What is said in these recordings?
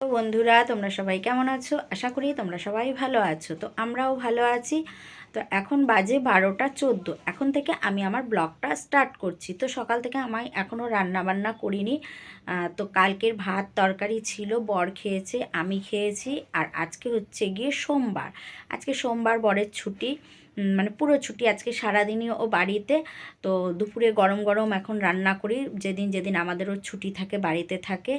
তো বন্ধুরা, তোমরা সবাই কেমন আছো? আশা করি তোমরা সবাই ভালো আছো। তো আমরাও ভালো আছি। তো এখন বাজে বারোটা চোদ্দ। এখন থেকে আমি আমার ব্লগটা স্টার্ট করছি। তো সকাল থেকে আমি এখনও রান্না বান্না করিনি তো কালকের ভাত তরকারি ছিল, বর খেয়েছে, আমি খেয়েছি, আর আজকে হচ্ছে গিয়ে সোমবার। আজকে সোমবার বরের ছুটি মানে পুরো ছুটি আজকে সারাদিনই ও বাড়িতে। তো দুপুরে গরম গরম এখন রান্না করি, যেদিন যেদিন আমাদেরও ছুটি থাকে, বাড়িতে থাকে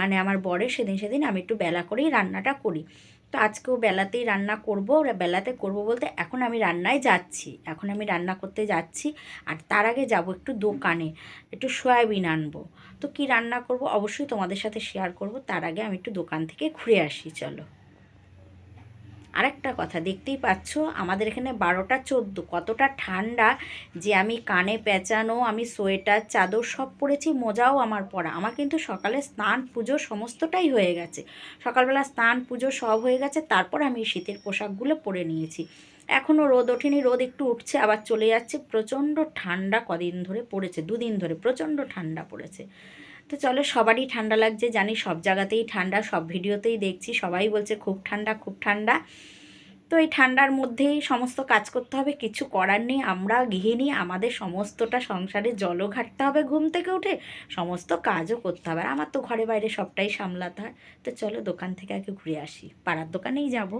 মানে আমার বরে সেদিন সেদিন আমি একটু বেলা করেই রান্নাটা করি। তো আজকেও বেলাতেই রান্না করব বেলাতে করব বলতে এখন আমি রান্নায় যাচ্ছি। এখন আমি রান্না করতে যাচ্ছি আর তার আগে যাব একটু দোকানে, একটু সয়াবিন আনব। তো কি রান্না করব অবশ্যই তোমাদের সাথে শেয়ার করব, তার আগে আমি একটু দোকান থেকে ঘুরে আসি, চলো। আরেকটা কথা, দেখতেই পাচ্ছ আমাদের এখানে বারোটা চোদ্দ, কতটা ঠান্ডা যে আমি কানে পেঁচানো, আমি সোয়েটার, চাদর সব পরেছি, মোজাও আমার পরা। আমার কিন্তু সকালে স্নান, পুজো সমস্তটাই হয়ে গেছে। সকালবেলা স্নান, পুজো সব হয়ে গেছে, তারপর আমি শীতের পোশাকগুলো পরে নিয়েছি। এখনও রোদ ওঠেনি, রোদ একটু উঠছে, আবার চলে যাচ্ছে, প্রচণ্ড ঠান্ডা কদিন ধরে পড়েছে, দুদিন ধরে প্রচণ্ড ঠান্ডা পড়েছে। তো চলো সবারই ঠান্ডা লাগছে, জানি সব জায়গাতেই ঠান্ডা, সব ভিডিওতেই দেখছি, সবাই বলছে খুব ঠান্ডা খুব ঠান্ডা। তো এই ঠান্ডার মধ্যেই সমস্ত কাজ করতে হবে, কিছু করার নেই, আমরা গৃহিণী, আমাদের সমস্তটা সংসারে জলও ঘাটতে হবে ঘুম থেকে উঠে, সমস্ত কাজও করতে হবে, আর আমার তো ঘরে বাইরে সবটাই সামলাতে হয়। তো চলো দোকান থেকে আগে ঘুরে আসি, পাড়ার দোকানেই যাব।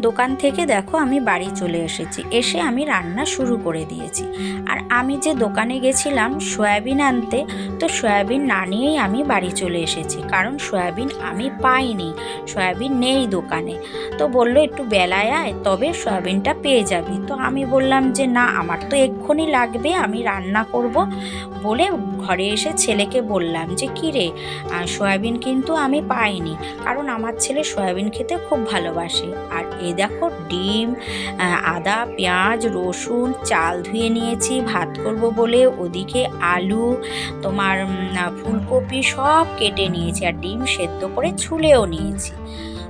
দোকান থেকে দেখো আমি বাড়ি চলে এসেছি। এসে আমি রান্না শুরু করে দিয়েছি। আর আমি যে দোকানে গেছিলাম সয়াবিন আনতে, তো সয়াবিন না নিয়েই আমি বাড়ি চলে এসেছি। কারণ সয়াবিন আমি পাইনি, সয়াবিন নেই দোকানে। তো বলল একটু বেলায় আয়, তবে সয়াবিনটা পেয়ে যাবি। তো আমি বললাম যে না, আমার তো এক্ষুনি লাগবে, আমি রান্না করব। বলে ঘরে এসে ছেলেকে বললাম যে, কী রে? সয়াবিন কিন্তু আমি পাইনি। কারণ আমার ছেলে সয়াবিন খেতে খুব ভালোবাসে। আর এ দেখো ডিম আদা, পেঁয়াজ, রসুন, চাল ধুয়ে নিয়েছি, ভাত করব বলে। ওদিকে আলু, তোমার ফুলকপি সব কেটে নিয়েছি। আর ডিম সেদ্ধ করে ছুলেও নিয়েছি।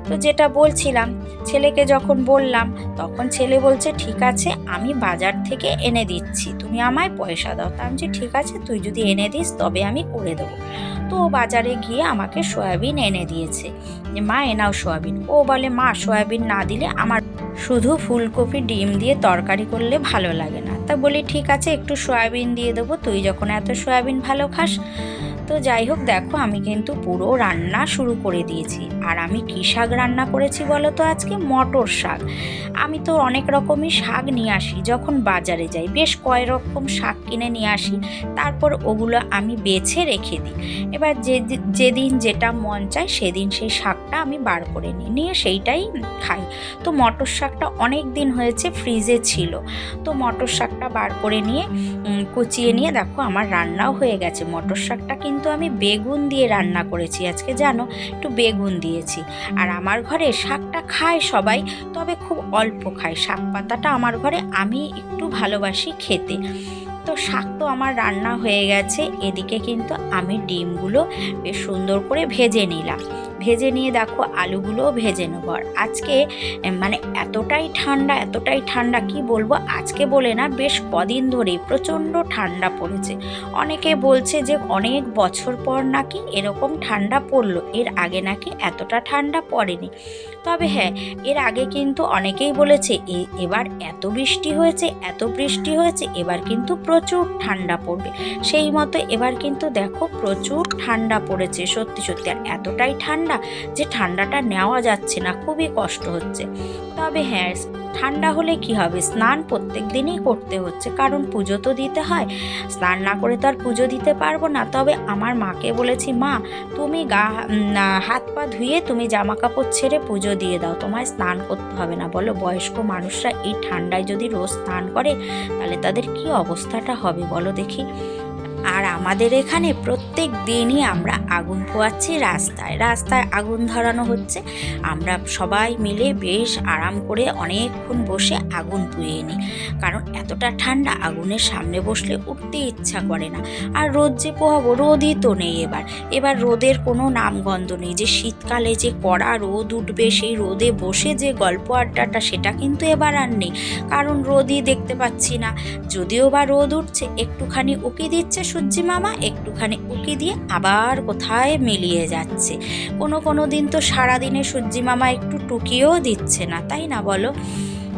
তো যেটা বলছিলাম, ছেলেকে যখন বললাম, তখন ছেলে বলছে, ঠিক আছে, আমি বাজার থেকে এনে দিচ্ছি। তুমি আমায় পয়সা দাও। তা আমি যে ঠিক আছে, তুই যদি এনে দিস, তবে আমি করে দেবো। তো ও বাজারে গিয়ে আমাকে সয়াবিন এনে দিয়েছে। যে মা এনাও সয়াবিন। ও বলে, মা, সয়াবিন না দিলে আমার শুধু ফুলকপি, ডিম দিয়ে তরকারি করলে ভালো লাগে না। তা বলি, ঠিক আছে, একটু সয়াবিন দিয়ে দেবো। তুই যখন এত সয়াবিন ভালো খাস তো যাই হোক, দেখো আমি কিন্তু পুরো রান্না শুরু করে দিয়েছি। আর আমি কী শাক রান্না করেছি বলো তো আজকে? মটর শাক। আমি তো অনেক রকমই শাক নিয়ে আসি, যখন বাজারে যাই। বেশ কয় রকম শাক কিনে নিয়ে আসি, তারপর ওগুলো আমি বেছে রেখে দিই। এবার যে যেদিন যেটা মন চায়, সেদিন সেই শাকটা আমি বার করে নিই। নিয়ে সেইটাই খাই। তো মটর শাকটা অনেক দিন হয়েছে ফ্রিজে ছিল। তো মটর শাকটা বার করে নিয়ে কুচিয়ে নিয়ে দেখো আমার রান্নাও হয়ে গেছে। মটর শাকটা কিন্তু আমি বেগুন দিয়ে রান্না করেছি, আজকে জানো? একটু বেগুন দিয়েছি। আর আমার ঘরে শাকটা খায় সবাই, তবে খুব অল্প খায়। শাক পাতাটা আমার ঘরে আমি একটু ভালোবাসি খেতে। তো শাক তো আমার রান্না হয়ে গেছে, এদিকে কিন্তু আমি ডিমগুলো বেশ সুন্দর করে ভেজে নিলাম। ভেজে নিয়ে দেখো আলুগুলোও ভেজে নেব। আর আজকে মানে এতটাই ঠান্ডা এতটাই ঠান্ডা কি বলব? আজকে বলে না, বেশ কদিন ধরেই প্রচণ্ড ঠান্ডা পড়েছে। অনেকে বলছে যে অনেক বছর পর নাকি এরকম ঠান্ডা পড়ল, এর আগে নাকি এতটা ঠান্ডা পড়েনি। তবে হ্যাঁ এর আগে কিন্তু অনেকেই বলেছে, "এ- এবার এত বৃষ্টি হয়েছে, এত বৃষ্টি হয়েছে, এবার কিন্তু প্রচুর ঠান্ডা পড়বে। সেই মতো এবার কিন্তু দেখো প্রচুর ঠান্ডা পড়েছে, সত্যি সত্যি। আর এতটাই ঠান্ডা যে ঠান্ডাটা নেওয়া যাচ্ছে না, খুবই কষ্ট হচ্ছে। তবে হ্যাঁ ঠান্ডা হলে কি হবে? স্নান প্রত্যেক দিনই করতে হচ্ছে, কারণ পুজো তো দিতে হয়। স্নান না করে তো আর পুজো দিতে পারব না। তবে আমার মাকে বলেছি, মা, তুমি গা হাত পা ধুয়ে তুমি জামা কাপড় ছেড়ে পুজো দিয়ে দাও। তোমায় স্নান করতে হবে না। বলো, বয়স্ক মানুষরা এই ঠান্ডায় যদি রোজ স্নান করে, তাহলে তাদের কি অবস্থাটা হবে? বলো দেখি। আর আমাদের এখানে প্রত্যেক দিনই আমরা আগুন পোয়াচ্ছি রাস্তায়। রাস্তায় আগুন ধরানো হচ্ছে। আমরা সবাই মিলে বেশ আরাম করে অনেকক্ষণ বসে আগুন পুয়ে নিই। কারণ এতটা ঠান্ডা আগুনের সামনে বসলে উঠতে ইচ্ছা করে না। আর রোদ যে পোহাবো, রোদই তো নেই এবার। এবার রোদের কোনো নামগন্ধ নেই। যে শীতকালে যে কড়া রোদ উঠবে, সেই রোদে বসে যে গল্প আড্ডাটা, সেটা কিন্তু এবার আর নেই। কারণ রোদই দেখতে পাচ্ছি না। যদিও বা রোদ উঠছে, একটুখানি উকি দিচ্ছে সূর্যি মামা একটুখানি উকি দিয়ে আবার কোথায় মিলিয়ে যাচ্ছে। কোনো কোনো দিন তো সারাদিনে সূর্যি মামা একটু টুকিও দিচ্ছে না, তাই না বলো?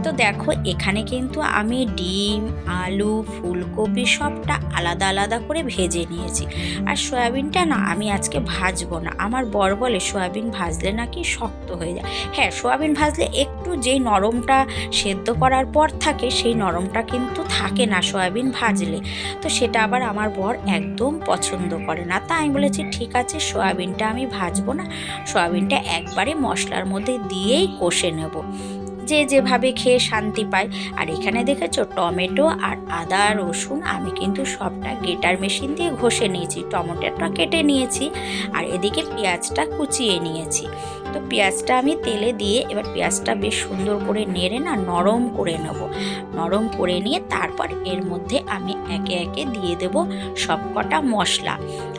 তো দেখো, এখানে কিন্তু আমি ডিম, আলু, ফুলকপি সবটা আলাদা আলাদা করে ভেজে নিয়েছি। আর সয়াবিনটা না আমি আজকে ভাজবো না। আমার বর বলে সয়াবিন ভাজলে নাকি শক্ত হয়ে যায়। হ্যাঁ সয়াবিন ভাজলে একটু যেই নরমটা সেদ্ধ করার পর থাকে, সেই নরমটা কিন্তু থাকে না সয়াবিন ভাজলে। তো সেটা আবার আমার বর একদম পছন্দ করে না। তা আমি বলেছি, ঠিক আছে, সয়াবিনটা আমি ভাজবো না। সয়াবিনটা একবারে মশলার মধ্যে দিয়েই কষে নেব। যে যেভাবে খেয়ে শান্তি পায়। আর এখানে দেখেছ টমেটো আর আদা রসুন আমি কিন্তু সবটা গেটার মেশিন দিয়ে ঘষে নিয়েছি, টমেটোটা কেটে নিয়েছি। আর এদিকে পেঁয়াজটা কুচিয়ে নিয়েছি। তো পেঁয়াজটা আমি তেলে দিয়ে এবার পেঁয়াজটা বেশ সুন্দর করে নেড়ে না নরম করে নেব। নরম করে নিয়ে তারপর এর মধ্যে আমি একে একে দিয়ে দেব সবকটা মশলা।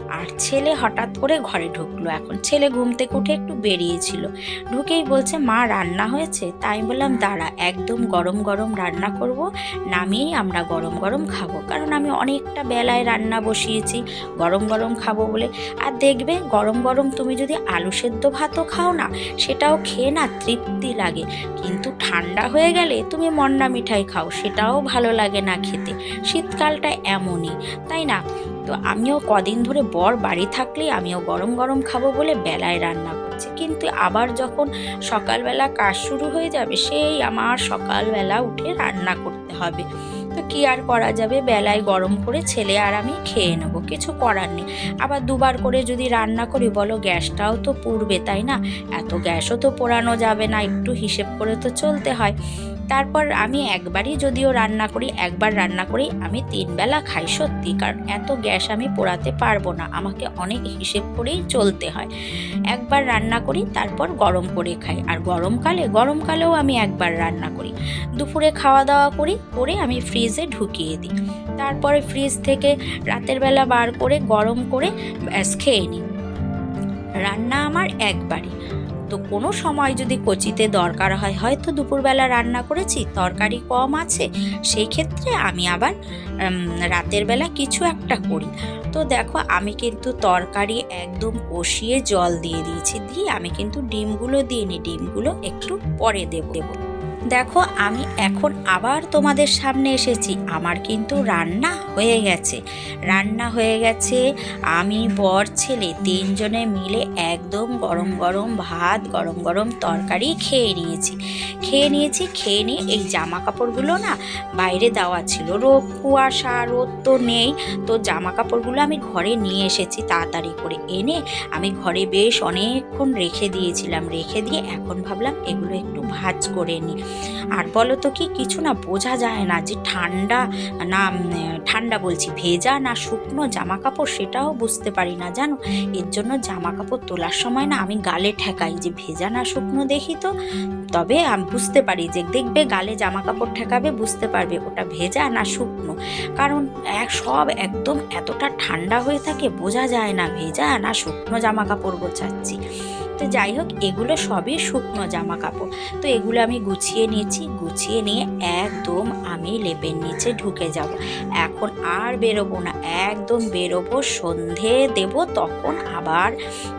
আর ছেলে হঠাৎ করে ঘরে ঢুকলো। এখন ছেলে ঘুম থেকে উঠে একটু বেরিয়েছিল। ঢুকেই বলছে, মা, রান্না হয়েছে? তাই বললাম, দাঁড়া, একদম গরম গরম রান্না করব। নামিয়েই আমরা গরম গরম খাব। কারণ আমি অনেকটা বেলায় রান্না বসিয়েছি, গরম গরম খাব বলে। আর দেখবে, গরম গরম তুমি যদি আলু সেদ্ধ ভাতও খাও না সেটাও খেয়ে না তৃপ্তি লাগে। কিন্তু ঠান্ডা হয়ে গেলে তুমি মন্ডা মিঠাই খাও, সেটাও ভালো লাগে না খেতে। শীতকালটা এমনই, তাই না? তো আমিও কদিন ধরে বর বাড়ি থাকলেই আমিও গরম গরম খাব বলে বেলায় রান্না করছি। কিন্তু আবার যখন সকালবেলা কাজ শুরু হয়ে যাবে, সেই আমার সকালবেলা উঠে রান্না করতে হবে। কি আর করা যাবে? বেলায় গরম করে ছেলে আর আমি খেয়ে নেব, কিছু করার নেই। আবার দুবার করে যদি রান্না করি, বলো গ্যাসটাও তো পুড়বে, তাই না? এত গ্যাসও তো পোড়ানো যাবে না, একটু হিসেব করে তো চলতে হয়। তারপর আমি একবারই যদিও রান্না করি, একবার রান্না করি, আমি তিন বেলা খাই সত্যি, কারণ এত গ্যাস আমি পোড়াতে পারব না। আমাকে অনেক হিসেব করেই চলতে হয়। একবার রান্না করি, তারপর গরম করে খাই। আর গরমকালে, গরমকালেও আমি একবার রান্না করি। দুপুরে খাওয়া দাওয়া করি, করে আমি ফ্রিজে ঢুকিয়ে দিই। তারপরে ফ্রিজ থেকে রাতের বেলা বার করে গরম করে ব্যাস খেয়ে নিই। রান্না আমার একবারই। তো কোনো সময় যদি কচিতে দরকার হয়, হয়তো দুপুরবেলা রান্না করেছি, তরকারি কম আছে, সেই ক্ষেত্রে আমি আবার রাতের বেলা কিছু একটা করি। তো দেখো, আমি কিন্তু তরকারি একদম কষিয়ে জল দিয়ে দিয়েছি, দিয়ে আমি কিন্তু ডিমগুলো দিইনি, ডিমগুলো একটু পরে দেবো দেবো। দেখো, আমি এখন আবার তোমাদের সামনে এসেছি। আমার কিন্তু রান্না হয়ে গেছে। রান্না হয়ে গেছে, আমি বর ছেলে তিনজনে মিলে একদম গরম গরম ভাত, গরম গরম তরকারি খেয়ে নিয়েছি। খেয়ে নিয়েছি, খেয়ে নিয়ে এই জামা কাপড়গুলো না বাইরে দেওয়া ছিল। রোদ, কুয়াশা, রোদ তো নেই। তো জামা কাপড়গুলো আমি ঘরে নিয়ে এসেছি তাড়াতাড়ি করে। এনে আমি ঘরে বেশ অনেকক্ষণ রেখে দিয়েছিলাম। রেখে দিয়ে এখন ভাবলাম এগুলো একটু ভাজ করে নিই। আর বলো তো কি, কিছু না বোঝা যায় না যে ঠান্ডা, না, ঠান্ডা বলছি, ভেজা না শুকনো জামা কাপড় সেটাও বুঝতে পারি না, জানো? এর জন্য জামা কাপড় তোলার সময় না আমি গালে ঠেকাই যে ভেজা না শুকনো দেখি তো। তবে আমি, বুঝতে পারি যে দেখবে গালে জামা কাপড় ঠেকাবে, বুঝতে পারবে ওটা ভেজা না শুকনো। কারণ এক, সব একদম এতটা ঠান্ডা হয়ে থাকে, বোঝা যায় না, ভেজা না শুকনো জামা কাপড় গোছাচ্ছি। তো যাই হোক, এগুলো সবই শুকনো জামা কাপড় তো এগুলো আমি গুছিয়ে নিয়েছি, গুছিয়ে নিয়ে একদম আমি লেপের নিচে ঢুকে যাব। এখন আর বেরোবো না, একদম বেরোবো, সন্ধে দেব, তখন আবার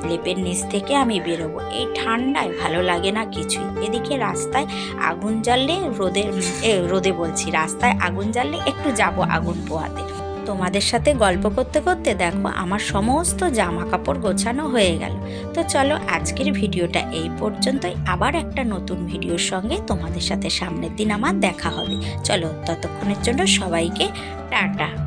লেপের নিচ থেকে আমি বেরোবো। এই ঠান্ডায় ভালো লাগে না কিছুই। এদিকে রাস্তায় আগুন জ্বাললে রোদের রোদে বলছি, রাস্তায় আগুন জ্বাললে একটু যাব আগুন পোয়াতে তোমাদের সাথে গল্প করতে করতে দেখো, আমার সমস্ত জামা কাপড় গোছানো হয়ে গেল। তো চলো আজকের ভিডিওটা এই পর্যন্তই। আবার একটা নতুন ভিডিওর সঙ্গে তোমাদের সাথে সামনের দিন আমার দেখা হবে। চলো, ততক্ষণের জন্য সবাইকে টাটা।